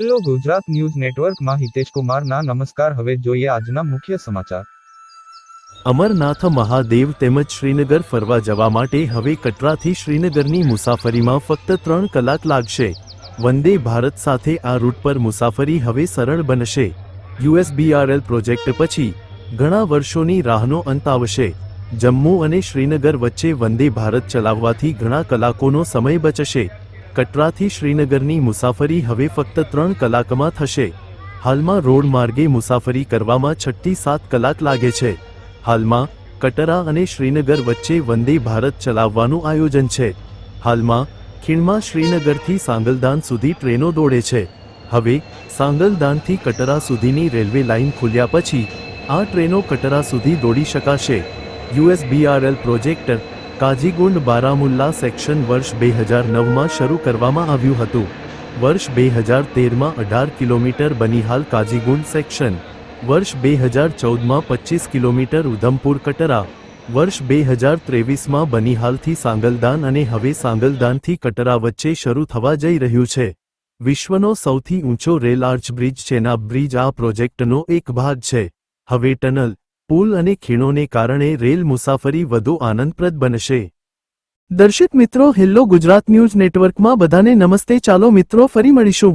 Hello Gujarat news નેટવર્કમાં હિતેશ કુમારના નમસ્કાર. હવે જોઈએ આજના મુખ્ય સમાચાર. અમરનાથ મહાદેવ તેમજ શ્રીનગર ફરવા જવા માટે હવે કટરાથી શ્રીનગરની મુસાફરીમાં ફક્ત ત્રણ કલાક લાગશે. વંદે ભારત સાથે આ રૂટ પર મુસાફરી હવે સરળ બનશે. યુએસબીઆરએલ પ્રોજેક્ટ પછી ઘણા વર્ષોની રાહનો અંત આવશે. જમ્મુ અને શ્રીનગર વચ્ચે વંદે ભારત ચલાવવાથી ઘણા કલાકોનો સમય બચશે. કટરાથી શ્રીનગરની મુસાફરી હવે ફક્ત ત્રણ કલાકમાં થશે. હાલમાં રોડ માર્ગે મુસાફરી કરવામાં છઠ્ઠી સાત કલાક લાગે છે. હાલમાં કટરા અને શ્રીનગર વચ્ચે વંદે ભારત ચલાવવાનું આયોજન છે. હાલમાં ખીણમાં શ્રીનગરથી સાંગલદાન સુધી ટ્રેનો દોડે છે. હવે સાંગલદાનથી કટરા સુધીની રેલવે લાઇન ખુલ્યા પછી આ ટ્રેનો કટરા સુધી દોડી શકાશે. USBRL project Qazigund Baramulla section વર્ષ બે હજાર નવમાં શરૂ કરવામાં આવ્યું હતું. વર્ષ બે હજાર તેરમાં અઢાર કિલોમીટર બનિહાલ કાજીગુંડ સેક્શન, વર્ષ બે હજાર ચૌદમાં પચીસ કિલોમીટર ઉધમપુર કટરા, વર્ષ બે હજાર ત્રેવીસમાં બનિહાલથી સાંગલદાન અને હવે સાંગલદાનથી કટરા વચ્ચે શરૂ થવા જઈ રહ્યું છે. વિશ્વનો સૌથી ઊંચો rail arch bridge Chenab bridge આ પ્રોજેક્ટનો એક ભાગ છે. હવે ટનલ પુલ અને ખીણોને કારણે રેલ મુસાફરી વધુ આનંદપ્રદ બનશે. દર્શક મિત્રો હેલ્લો ગુજરાત ન્યૂઝ નેટવર્કમાં બધાને નમસ્તે. ચાલો મિત્રો, ફરી મળીશું.